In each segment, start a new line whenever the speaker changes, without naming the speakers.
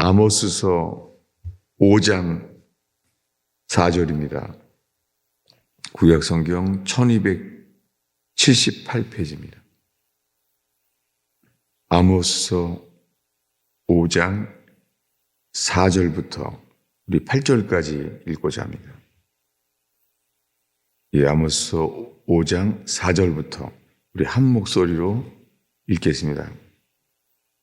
아모스서 5장 4절입니다. 구약 성경 1278페이지입니다. 아모스서 5장 4절부터 우리 8절까지 읽고자 합니다. 이 아모스서 5장 4절부터 우리 한 목소리로 읽겠습니다.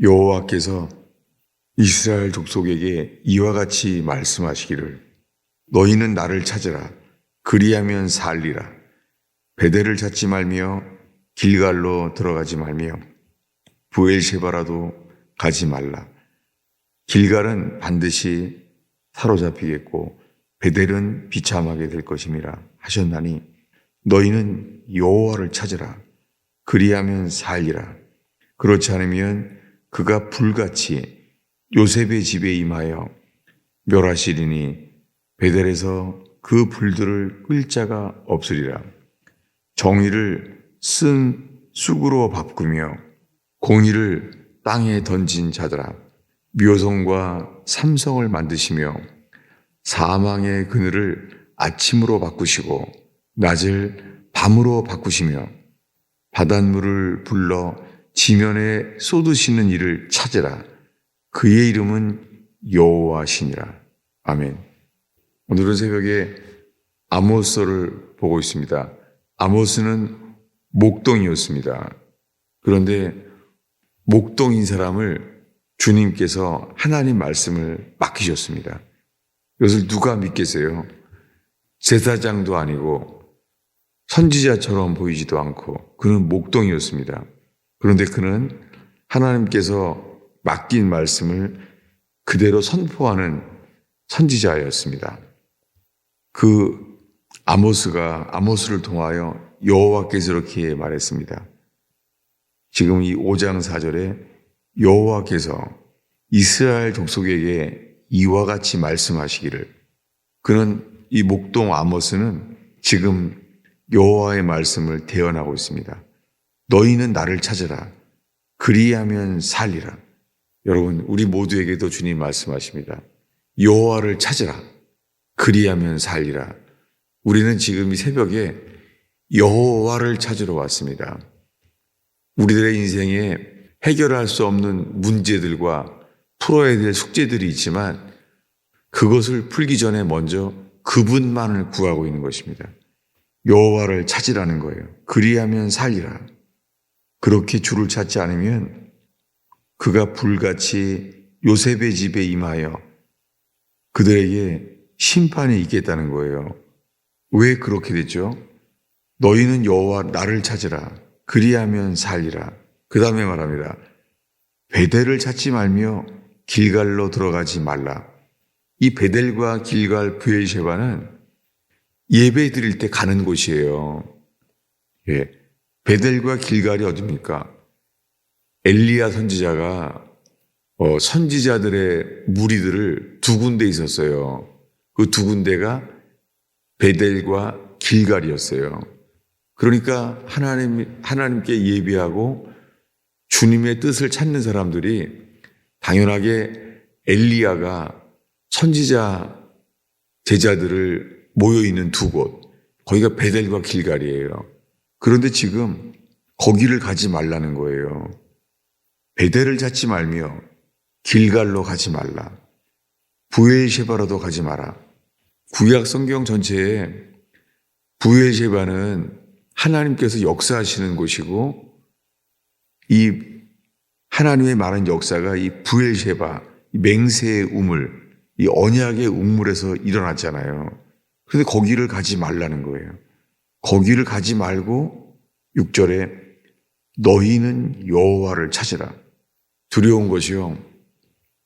여호와께서 이스라엘 족속에게 이와 같이 말씀하시기를 너희는 나를 찾으라. 그리하면 살리라. 베델을 찾지 말며 길갈로 들어가지 말며 부엘셰바라도 가지 말라. 길갈은 반드시 사로잡히겠고 베델은 비참하게 될 것임이라 하셨나니 너희는 여호와를 찾으라. 그리하면 살리라. 그렇지 않으면 그가 불같이 요셉의 집에 임하여 멸하시리니 베델에서 그 불들을 끌 자가 없으리라. 정의를 쓴 쑥으로 바꾸며 공의를 땅에 던진 자들아 묘성과 삼성을 만드시며 사망의 그늘을 아침으로 바꾸시고 낮을 밤으로 바꾸시며 바닷물을 불러 지면에 쏟으시는 이를 찾으라. 그의 이름은 여호와시니라. 아멘. 오늘은 새벽에 아모스를 보고 있습니다. 아모스는 목동이었습니다. 그런데 목동인 사람을 주님께서 하나님 말씀을 맡기셨습니다. 이것을 누가 믿겠어요? 제사장도 아니고 선지자처럼 보이지도 않고 그는 목동이었습니다. 그런데 그는 하나님께서 맡긴 말씀을 그대로 선포하는 선지자였습니다. 그 아모스가 아모스를 통하여 여호와께서 이렇게 말했습니다. 지금 이 5장 4절에 여호와께서 이스라엘 족속에게 이와 같이 말씀하시기를 그는 이 목동 아모스는 지금 여호와의 말씀을 대언하고 있습니다. 너희는 나를 찾으라. 그리하면 살리라. 여러분, 우리 모두에게도 주님 말씀하십니다. 여호와를 찾으라. 그리하면 살리라. 우리는 지금 이 새벽에 여호와를 찾으러 왔습니다. 우리들의 인생에 해결할 수 없는 문제들과 풀어야 될 숙제들이 있지만 그것을 풀기 전에 먼저 그분만을 구하고 있는 것입니다. 여호와를 찾으라는 거예요. 그리하면 살리라. 그렇게 주를 찾지 않으면 그가 불같이 요셉의 집에 임하여 그들에게 심판이 있겠다는 거예요. 왜 그렇게 됐죠? 너희는 여호와 나를 찾으라. 그리하면 살리라. 그 다음에 말합니다. 베델을 찾지 말며 길갈로 들어가지 말라. 이 베델과 길갈 부엘셰바는 예배 드릴 때 가는 곳이에요. 예. 베델과 길갈이 어딥니까? 엘리야 선지자가 어, 선지자들의 무리들을 두 군데 있었어요. 그 두 군데가 베델과 길갈이었어요. 그러니까 하나님, 하나님께 예비하고 주님의 뜻을 찾는 사람들이 당연하게 엘리야가 선지자 제자들을 모여 있는 두 곳, 거기가 베델과 길갈이에요. 그런데 지금 거기를 가지 말라는 거예요. 베델을 찾지 말며 길갈로 가지 말라. 부엘셰바로도 가지 마라. 구약 성경 전체에 부엘셰바는 하나님께서 역사하시는 곳이고 이 하나님의 많은 역사가 이 부엘셰바, 이 맹세의 우물, 이 언약의 우물에서 일어났잖아요. 그런데 거기를 가지 말라는 거예요. 거기를 가지 말고 6절에 너희는 여호와를 찾으라. 두려운 것이요.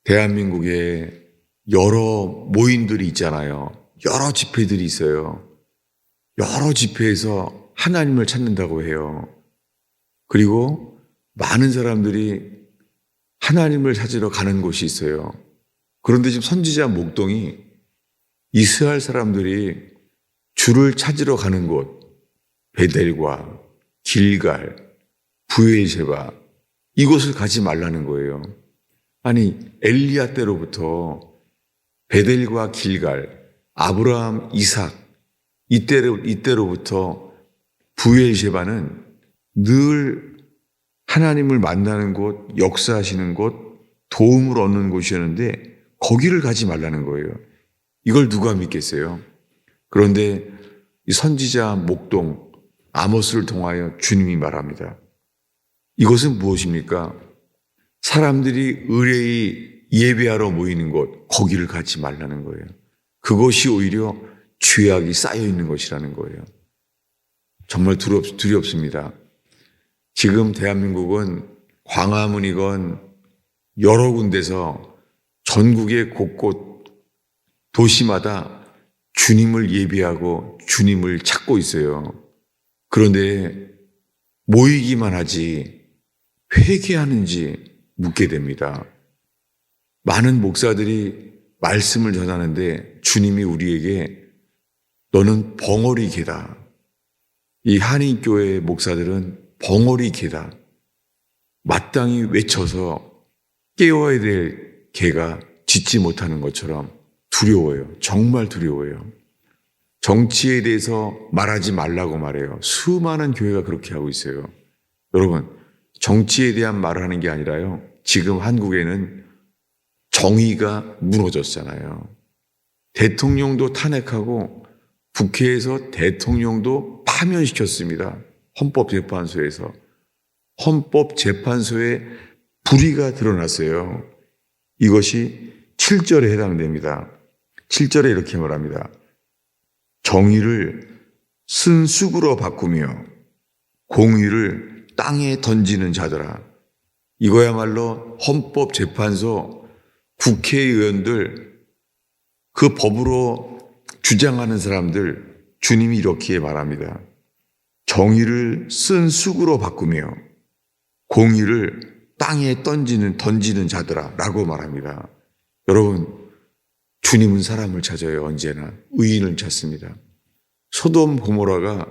대한민국에 여러 모임들이 있잖아요. 여러 집회들이 있어요. 여러 집회에서 하나님을 찾는다고 해요. 그리고 많은 사람들이 하나님을 찾으러 가는 곳이 있어요. 그런데 지금 선지자 목동이 이스라엘 사람들이 주를 찾으러 가는 곳, 베델과 길갈, 부엘셰바 이곳을 가지 말라는 거예요. 아니 엘리야 때로부터 베델과 길갈, 아브라함, 이삭 이때로 이때로부터 부엘셰바는 늘 하나님을 만나는 곳, 역사하시는 곳, 도움을 얻는 곳이었는데 거기를 가지 말라는 거예요. 이걸 누가 믿겠어요? 그런데 이 선지자 목동 아모스를 통하여 주님이 말합니다. 이것은 무엇입니까? 사람들이 의뢰의 예배하러 모이는 곳, 거기를 가지 말라는 거예요. 그것이 오히려 죄악이 쌓여 있는 것이라는 거예요. 정말 두렵, 두렵습니다. 지금 대한민국은 광화문이건 여러 군데서 전국의 곳곳 도시마다 주님을 예배하고 주님을 찾고 있어요. 그런데 모이기만 하지 회개하는지 묻게 됩니다. 많은 목사들이 말씀을 전하는데 주님이 우리에게 너는 벙어리 개다. 이 한인교회 목사들은 벙어리 개다. 마땅히 외쳐서 깨워야 될 개가 짖지 못하는 것처럼 두려워요. 정말 두려워요. 정치에 대해서 말하지 말라고 말해요. 수많은 교회가 그렇게 하고 있어요. 여러분, 정치에 대한 말을 하는 게 아니라요. 지금 한국에는 정의가 무너졌잖아요. 대통령도 탄핵하고 국회에서 대통령도 파면시켰습니다. 헌법재판소에서. 헌법재판소에 불의가 드러났어요. 이것이 7절에 해당됩니다. 7절에 이렇게 말합니다. 정의를 쓴쑥으로 바꾸며 공의를 땅에 던지는 자들아. 이거야말로 헌법재판소 국회의원들 그 법으로 주장하는 사람들 주님이 이렇게 말합니다. 정의를 쓴 쑥으로 바꾸며 공의를 땅에 던지는 던지는 자들아라고 말합니다. 여러분 주님은 사람을 찾아요 언제나 의인을 찾습니다. 소돔 고모라가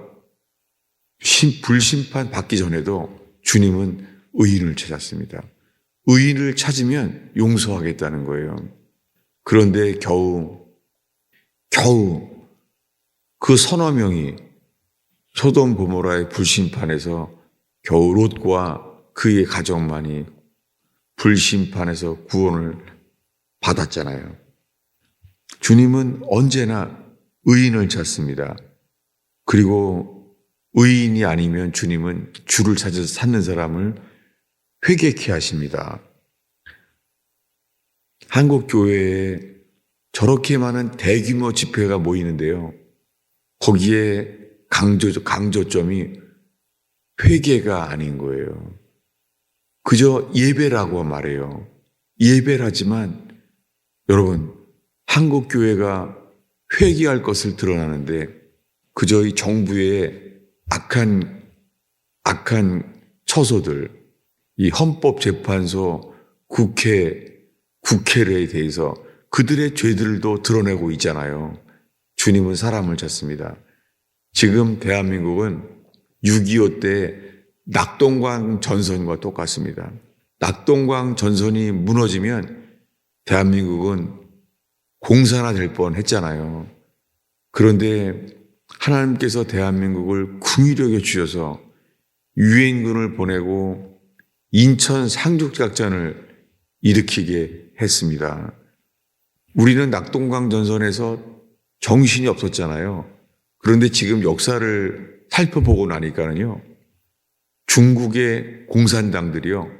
불심판 받기 전에도 주님은 의인을 찾았습니다. 의인을 찾으면 용서하겠다는 거예요. 그런데 겨우, 겨우 그 서너 명이 소돔 고모라의 불심판에서 겨우 롯과 그의 가족만이 불심판에서 구원을 받았잖아요. 주님은 언제나 의인을 찾습니다. 그리고 의인이 아니면 주님은 주를 찾아서 찾는 사람을 회개케 하십니다. 한국 교회에 저렇게 많은 대규모 집회가 모이는데요. 거기에 강조, 강조점이 회개가 아닌 거예요. 그저 예배라고 말해요. 예배라지만 여러분, 한국 교회가 회개할 것을 드러나는데 그저 이 정부의 악한, 악한 처소들, 이 헌법재판소, 국회, 국회에 대해서 그들의 죄들도 드러내고 있잖아요. 주님은 사람을 찾습니다. 지금 대한민국은 6.25 때 낙동강 전선과 똑같습니다. 낙동강 전선이 무너지면 대한민국은 공산화 될 뻔 했잖아요. 그런데 하나님께서 대한민국을 궁유력에 주셔서 유엔군을 보내고 인천 상륙작전을 일으키게 했습니다. 우리는 낙동강 전선에서 정신이 없었잖아요. 그런데 지금 역사를 살펴보고 나니까는요. 중국의 공산당들이요.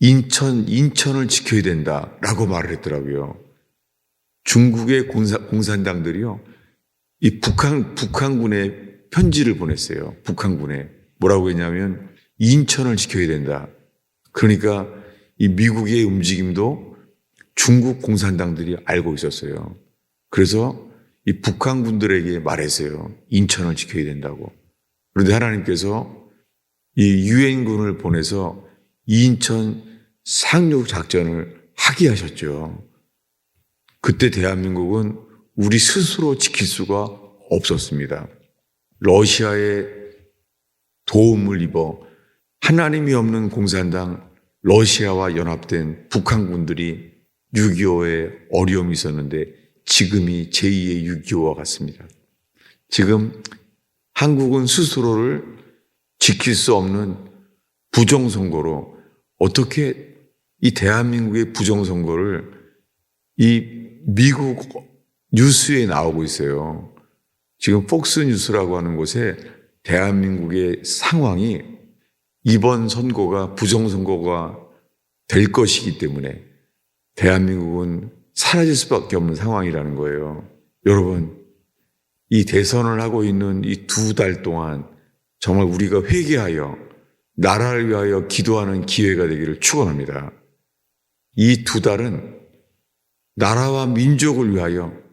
인천, 인천을 지켜야 된다라고 말을 했더라고요. 중국의 공산, 공산당들이요. 이 북한, 북한군에 편지를 보냈어요. 북한군에. 뭐라고 했냐면, 인천을 지켜야 된다. 그러니까 이 미국의 움직임도 중국 공산당들이 알고 있었어요. 그래서 이 북한군들에게 말했어요. 인천을 지켜야 된다고. 그런데 하나님께서 이 유엔군을 보내서 인천 상륙 작전을 하게 하셨죠. 그때 대한민국은 우리 스스로 지킬 수가 없었습니다. 러시아의 도움을 입어 하나님이 없는 공산당 러시아와 연합된 북한군들이 6.25에 어려움이 있었는데 지금이 제2의 6.25와 같습니다. 지금 한국은 스스로를 지킬 수 없는 부정선거로 어떻게 이 대한민국의 부정선거를 이 미국 뉴스에 나오고 있어요. 지금 폭스 뉴스라고 하는 곳에 대한민국의 상황이 이번 선거가 부정선거가 될 것이기 때문에 대한민국은 사라질 수밖에 없는 상황이라는 거예요. 여러분, 이 대선을 하고 있는 이 두 달 동안 정말 우리가 회개하여 나라를 위하여 기도하는 기회가 되기를 축원합니다. 이 두 달은 나라와 민족을 위하여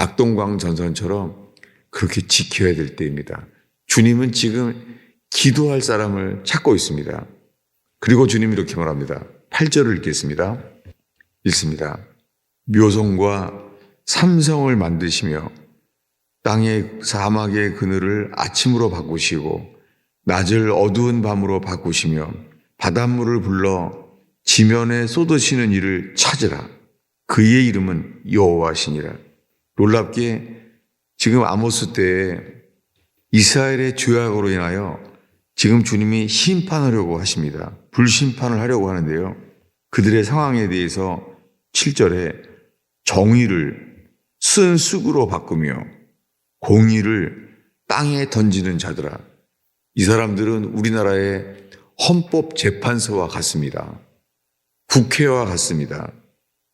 낙동강 전선처럼 그렇게 지켜야 될 때입니다. 주님은 지금 기도할 사람을 찾고 있습니다. 그리고 주님이 이렇게 말합니다. 8절을 읽겠습니다. 읽습니다. 묘성과 삼성을 만드시며 땅의 사막의 그늘을 아침으로 바꾸시고 낮을 어두운 밤으로 바꾸시며 바닷물을 불러 지면에 쏟으시는 이를 찾으라. 그의 이름은 여호와시니라. 놀랍게 지금 아모스 때에 이스라엘의 죄악으로 인하여 지금 주님이 심판하려고 하십니다. 불심판을 하려고 하는데요. 그들의 상황에 대해서 7절에 정의를 쓴 쑥으로 바꾸며 공의를 땅에 던지는 자들아. 이 사람들은 우리나라의 헌법재판소와 같습니다. 국회와 같습니다.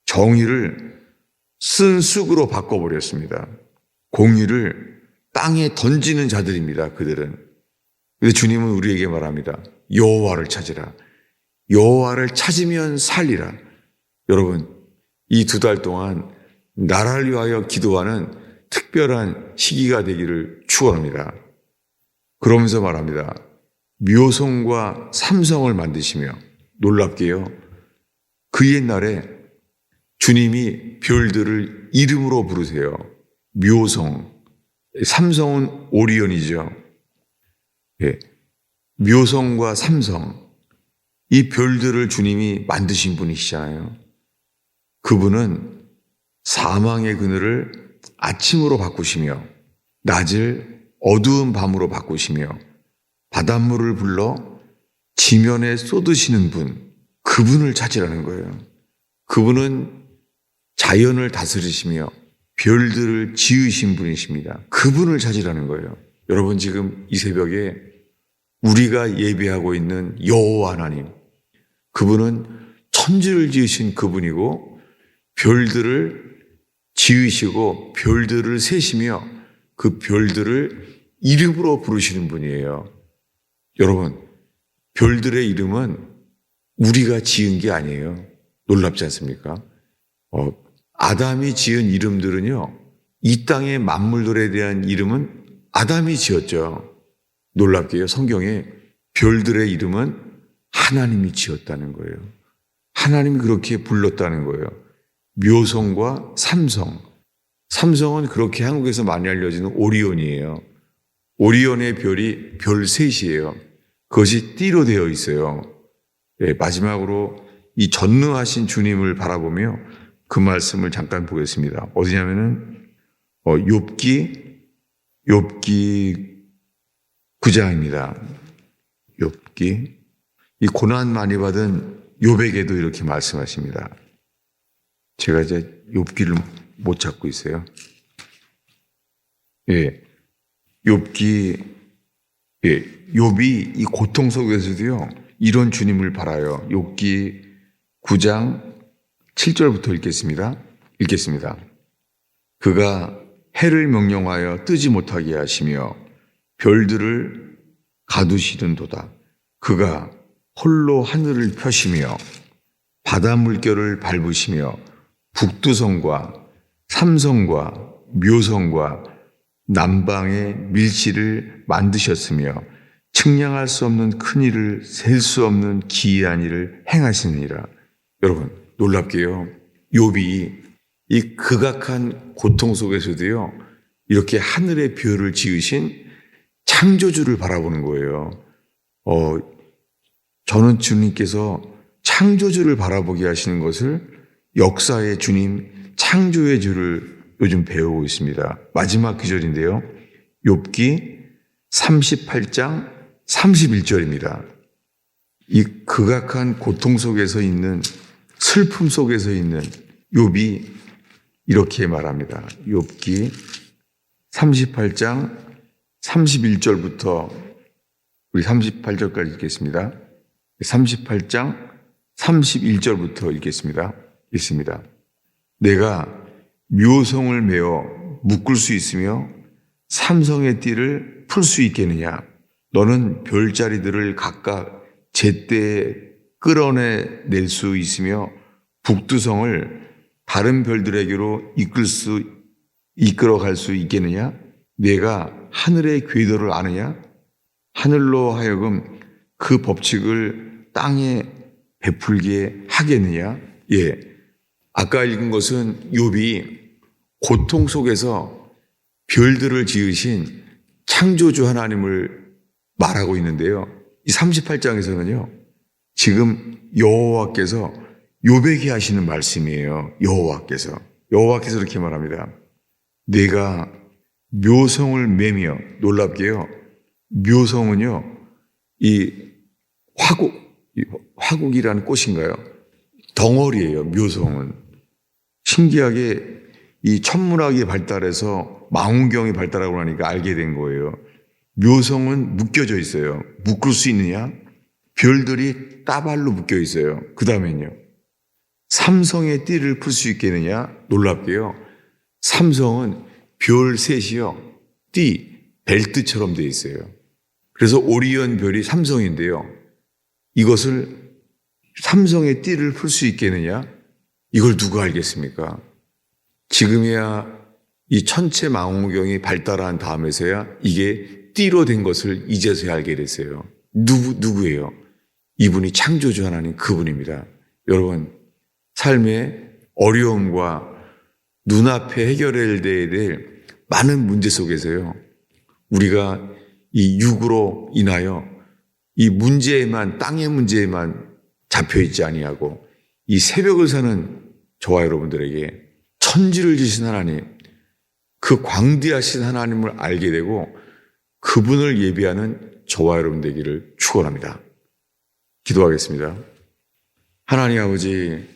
정의를 쓴 쑥으로 바꿔버렸습니다. 공의를 땅에 던지는 자들입니다. 그들은. 근데 주님은 우리에게 말합니다. 여호와를 찾으라. 여호와를 찾으면 살리라. 여러분, 이 두 달 동안 나라를 위하여 기도하는 특별한 시기가 되기를 축원합니다. 그러면서 말합니다. 묘성과 삼성을 만드시며 놀랍게요. 그 옛날에 주님이 별들을 이름으로 부르세요. 묘성. 삼성은 오리온이죠. 예. 묘성과 삼성. 이 별들을 주님이 만드신 분이시잖아요. 그분은 사망의 그늘을 아침으로 바꾸시며 낮을 어두운 밤으로 바꾸시며 바닷물을 불러 지면에 쏟으시는 분, 그분을 찾으라는 거예요. 그분은 자연을 다스리시며 별들을 지으신 분이십니다. 그분을 찾으라는 거예요. 여러분 지금 이 새벽에 우리가 예배하고 있는 여호와 하나님, 그분은 천지를 지으신 그분이고 별들을 지으시고 별들을 세시며 그 별들을 이름으로 부르시는 분이에요. 여러분, 별들의 이름은 우리가 지은 게 아니에요. 놀랍지 않습니까? 어, 아담이 지은 이름들은요, 이 땅의 만물들에 대한 이름은 아담이 지었죠. 놀랍게요. 성경에 별들의 이름은 하나님이 지었다는 거예요. 하나님이 그렇게 불렀다는 거예요. 묘성과 삼성. 삼성은 그렇게 한국에서 많이 알려지는 오리온이에요. 오리온의 별이 별 셋이에요. 그것이 띠로 되어 있어요. 네, 마지막으로 이 전능하신 주님을 바라보며 그 말씀을 잠깐 보겠습니다. 어디냐면은 어, 욥기 욥기 9장입니다. 욥기 이 고난 많이 받은 욥에게도 이렇게 말씀하십니다. 제가 이제 욥기를 못 찾고 있어요. 예. 욥기 예. 욥이 이 고통 속에서도요. 이런 주님을 바라요. 욥기 9장 7절부터 읽겠습니다. 읽겠습니다. 그가 해를 명령하여 뜨지 못하게 하시며 별들을 가두시는도다. 그가 홀로 하늘을 펴시며 바다 물결을 밟으시며 북두성과 삼성과 묘성과 남방의 밀지를 만드셨으며 측량할 수 없는 큰 일을 셀 수 없는 기이한 일을 행하시느니라. 여러분 놀랍게요. 욥이 이 극악한 고통 속에서도요. 이렇게 하늘의 별을 지으신 창조주를 바라보는 거예요. 어, 저는 주님께서 창조주를 바라보게 하시는 것을 역사의 주님 창조의 주를 요즘 배우고 있습니다. 마지막 구절인데요. 욥기 38장 31절입니다. 이 극악한 고통 속에서 있는 슬픔 속에서 있는 욥이 이렇게 말합니다. 욥기 38장 31절부터 우리 38절까지 읽겠습니다. 38장 31절부터 읽겠습니다. 읽습니다. 내가 묘성을 메어 묶을 수 있으며 삼성의 띠를 풀 수 있겠느냐? 너는 별자리들을 각각 제때에 끌어내낼 수 있으며 북두성을 다른 별들에게로 이끌 수 이끌어 갈 수 있겠느냐? 내가 하늘의 궤도를 아느냐? 하늘로 하여금 그 법칙을 땅에 베풀게 하겠느냐? 예. 아까 읽은 것은 욥이 고통 속에서 별들을 지으신 창조주 하나님을 말하고 있는데요. 이 38장에서는요. 지금 여호와께서 욥에게 하시는 말씀이에요. 여호와께서. 여호와께서 이렇게 말합니다. 내가 묘성을 매며 놀랍게요. 묘성은요. 이 화국 이 화국이라는 꽃인가요? 덩어리예요. 묘성은 신기하게 이 천문학이 발달해서 망원경이 발달하고 나니까 알게 된 거예요. 묘성은 묶여져 있어요. 묶을 수 있느냐? 별들이 따발로 묶여 있어요. 그 다음엔요. 삼성의 띠를 풀 수 있겠느냐? 놀랍게요. 삼성은 별 셋이요. 띠, 벨트처럼 되어 있어요. 그래서 오리온 별이 삼성인데요. 이것을 삼성의 띠를 풀 수 있겠느냐? 이걸 누가 알겠습니까? 지금이야 이 천체 망원경이 발달한 다음에서야 이게 띠로 된 것을 이제서야 알게 됐어요. 누구, 누구예요? 이분이 창조주 하나님 그분입니다. 여러분, 삶의 어려움과 눈앞에 해결해야 될 많은 문제 속에서요. 우리가 이 육으로 인하여 이 문제에만 땅의 문제에만 잡혀 있지 아니하고 이 새벽을 사는 저와 여러분들에게 천지를 지신 하나님 그 광대하신 하나님을 알게 되고 그분을 예비하는 저와 여러분 되기를 축원합니다. 기도하겠습니다. 하나님 아버지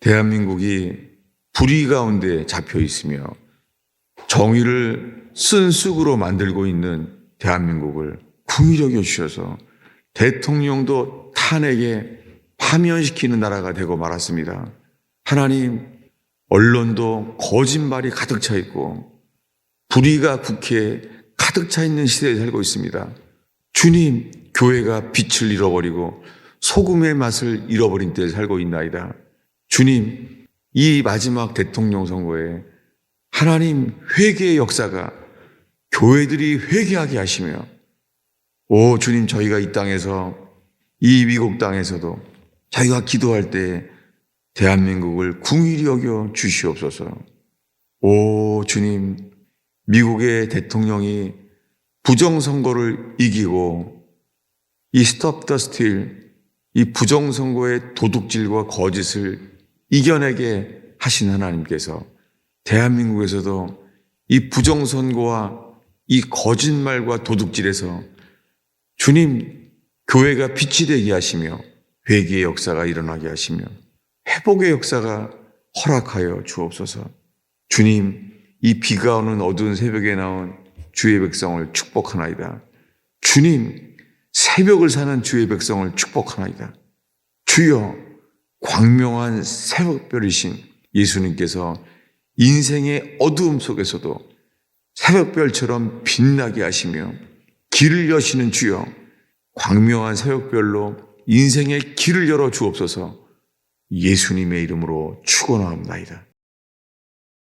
대한민국이 불의 가운데 잡혀 있으며 정의를 쓴 쑥으로 만들고 있는 대한민국을 궁일하게 주셔서 대통령도 탄핵에 파면시키는 나라가 되고 말았습니다. 하나님, 언론도 거짓말이 가득 차 있고 불의가 국회에 가득 차 있는 시대에 살고 있습니다. 주님, 교회가 빛을 잃어버리고 소금의 맛을 잃어버린 때에 살고 있나이다. 주님, 이 마지막 대통령 선거에 하나님 회개의 역사가 교회들이 회개하게 하시며 오 주님 저희가 이 땅에서 이 미국 땅에서도 저희가 기도할 때 대한민국을 궁일이 여겨 주시옵소서. 오 주님 미국의 대통령이 부정선거를 이기고 이 스톱 더 스틸 이 부정선거의 도둑질과 거짓을 이겨내게 하신 하나님께서 대한민국에서도 이 부정선거와 이 거짓말과 도둑질에서 주님 교회가 빛이 되게 하시며 회개의 역사가 일어나게 하시며 회복의 역사가 허락하여 주옵소서. 주님 이 비가 오는 어두운 새벽에 나온 주의 백성을 축복하나이다. 주님 새벽을 사는 주의 백성을 축복하나이다. 주여 광명한 새벽별이신 예수님께서 인생의 어두움 속에서도 새벽별처럼 빛나게 하시며 길을 여시는 주여 광명한 새벽별로 인생의 길을 열어 주옵소서 예수님의 이름으로 축원하옵나이다.